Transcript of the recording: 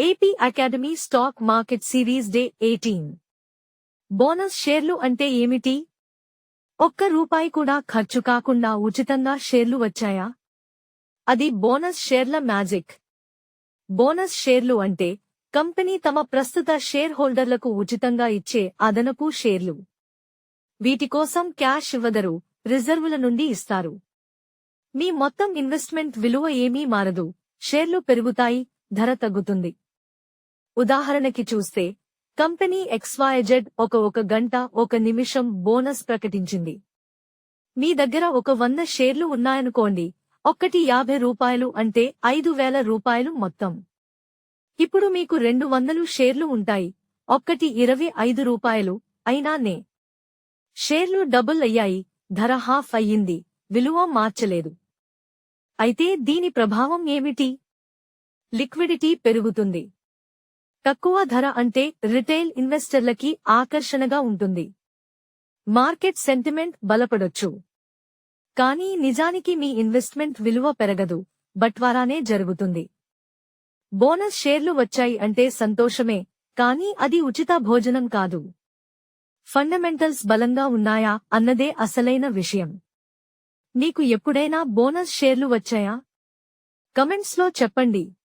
AP academy stock market series day eighteen bonus షేర్లు అంటే ఏమిటి? ఒక్క రూపాయి కూడా ఖర్చు కాకుండా ఉచితంగా షేర్లు వచ్చాయా? అది బోనస్ షేర్ల మ్యాజిక్. బోనస్ షేర్లు అంటే కంపెనీ తమ ప్రస్తుత షేర్ హోల్డర్లకు ఉచితంగా ఇచ్చే అదనపు షేర్లు. వీటి కోసం క్యాష్ ఇవ్వదరు రిజర్వుల నుండి ఇస్తారు. మీ మొత్తం ఇన్వెస్ట్మెంట్ విలువ ఏమీ మారదు షేర్లు పెరుగుతాయి ధర తగ్గుతుంది. ఉదాహరణకి చూస్తే కంపెనీ ఎక్స్వైజెడ్ ఒక ఒక గంట ఒక నిమిషం బోనస్ ప్రకటించింది. మీ దగ్గర ఒక వంద షేర్లు ఉన్నాయనుకోండి ఒక్కటి యాభై రూపాయలు అంటే ఐదు వేల రూపాయలు మొత్తం. ఇప్పుడు మీకు రెండు వందలు షేర్లు ఉంటాయి ఒక్కటి ఇరవై ఐదు రూపాయలు అయినానే షేర్లు డబుల్ అయ్యాయి ధర హాఫ్ అయ్యింది విలువ మార్చలేదు. అయితే దీని ప్రభావం ఏమిటి? లిక్విడిటీ పెరుగుతుంది. తక్కువ ధర అంటే రిటైల్ ఇన్వెస్టర్లకి ఆకర్షణగా ఉంటుంది. మార్కెట్ సెంటిమెంట్ బలపడొచ్చు. కానీ నిజానికి మీ ఇన్వెస్ట్మెంట్ విలువ పెరగదు బట్వారానే జరుగుతుంది. బోనస్ షేర్లు వచ్చాయి అంటే సంతోషమే కానీ అది ఉచిత భోజనం కాదు. ఫండమెంటల్స్ బలంగా ఉన్నాయా అన్నదే అసలైన విషయం. నీకు ఎప్పుడైనా బోనస్ షేర్లు వచ్చాయా? కమెంట్స్లో చెప్పండి.